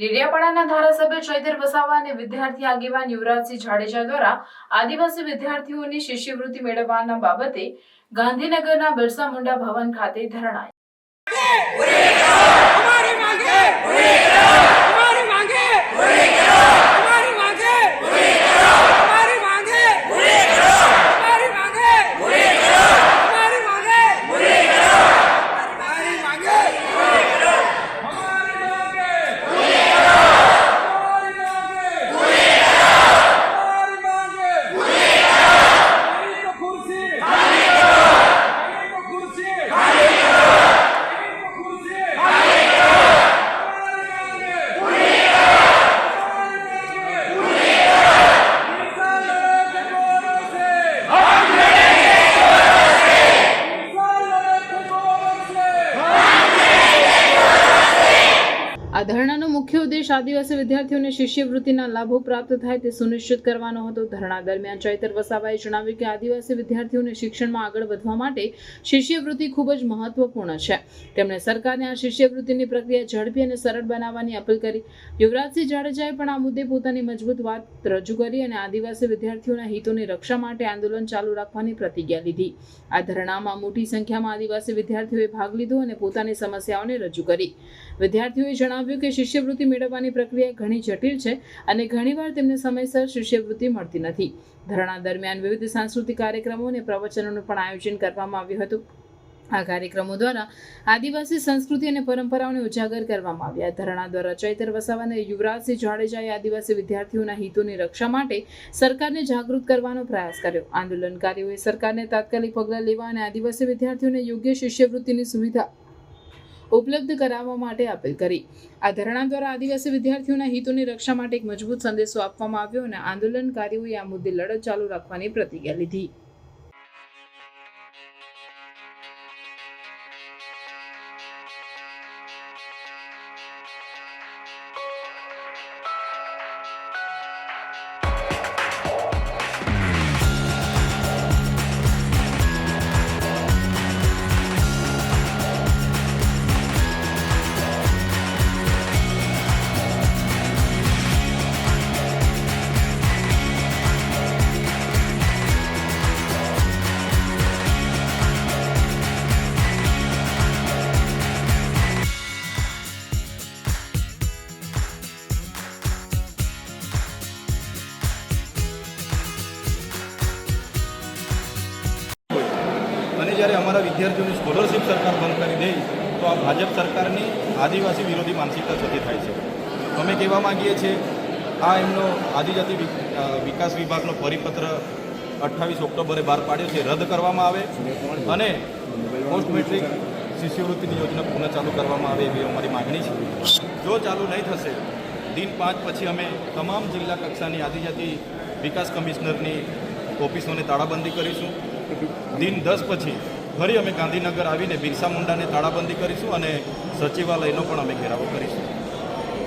ડેડિયાપાડાના ધારાસભ્ય ચૈતર વસાવા અને વિદ્યાર્થી આગેવાન યુવરાજસિંહ જાડેજા દ્વારા આદિવાસી વિદ્યાર્થીઓની શિષ્યવૃત્તિ મેળવવાના બાબતે ગાંધીનગરના બિરસા મુંડા ભવન ખાતે ધરણા આ ધરણાનો મુખ્ય ઉદ્દેશ આદિવાસી વિદ્યાર્થીઓને શિષ્યવૃત્તિના લાભો પ્રાપ્ત થાય તે સુનિશ્ચિત કરવાનો હતો. ધરણા દરમિયાન ચૈતર વસાવાએ જણાવ્યું કે આદિવાસી વિદ્યાર્થીઓને શિક્ષણમાં આગળ વધવા માટે શિષ્યવૃત્તિ ખૂબ જ મહત્વપૂર્ણ છે. તેમણે સરકારને આ શિષ્યવૃત્તિની પ્રક્રિયા ઝડપી અને સરળ બનાવવાની અપીલ કરી. યુવરાજસિંહ જાડેજાએ પણ આ મુદ્દે પોતાની મજબૂત વાત રજૂ કરી અને આદિવાસી વિદ્યાર્થીઓના હિતોની રક્ષા માટે આંદોલન ચાલુ રાખવાની પ્રતિજ્ઞા લીધી. આ ધરણામાં મોટી સંખ્યામાં આદિવાસી વિદ્યાર્થીઓએ ભાગ લીધો અને પોતાની સમસ્યાઓને રજૂ કરી. વિદ્યાર્થીઓએ જણાવ્યું કે શિષ્યવૃત્તિ મેળવવાની પ્રક્રિયા ઘણી જટિલ છે અને ઘણીવાર તેમને સમયસર શિષ્યવૃત્તિ મળતી નથી. ધરણા દરમિયાન વિવિધ સાંસ્કૃતિક કાર્યક્રમો અને પ્રવચનોનું પણ આયોજન કરવામાં આવ્યું હતું. આ કાર્યક્રમો દ્વારા આદિવાસી સંસ્કૃતિ અને પરંપરાઓને ઉજાગર કરવામાં આવ્યા. ધરણા દ્વારા ચૈતર વસાવા અને યુવરાજસિંહ જાડેજાએ આદિવાસી વિદ્યાર્થીઓના હિતોની રક્ષા માટે સરકારને જાગૃત કરવાનો પ્રયાસ કર્યો. આંદોલનકારીઓએ સરકારને તાત્કાલિક પગલાં લેવા અને આદિવાસી વિદ્યાર્થીઓને યોગ્ય શિષ્યવૃત્તિની સુવિધા ઉપલબ્ધ કરાવવા માટે અપીલ કરી. આ ધરણા દ્વારા આદિવાસી વિદ્યાર્થીઓના હિતોની રક્ષા માટે એક મજબૂત સંદેશો આપવામાં આવ્યો અને આંદોલનકારીઓએ આ મુદ્દે લડત ચાલુ રાખવાની પ્રતિજ્ઞા લીધી. જ્યારે અમારા વિદ્યાર્થીઓની સ્કોલરશિપ સરકાર બંધ કરી દે, તો આ ભાજપ સરકારની આદિવાસી વિરોધી માનસિકતા થતી થાય છે. અમે કહેવા માગીએ છીએ, આ એમનો આદિજાતિ વિકાસ વિભાગનો પરિપત્ર અઠ્ઠાવીસ ઓક્ટોબરે બહાર પાડ્યો છે, રદ કરવામાં આવે અને પોસ્ટ મેટ્રિક શિષ્યવૃત્તિની યોજના પુનઃ ચાલુ કરવામાં આવે એવી અમારી માગણી છે. જો ચાલુ નહીં થશે, દિન પાંચ પછી અમે તમામ જિલ્લા કક્ષાની આદિજાતિ વિકાસ કમિશનરની ઓફિસોને તાળાબંધી કરીશું. દિન દસ પછી ફરી અમે ગાંધીનગર આવીને બિરસા મુંડાને તાળાબંધી કરીશું અને સચિવાલયનો પણ અમે ઘેરાવો કરીશું.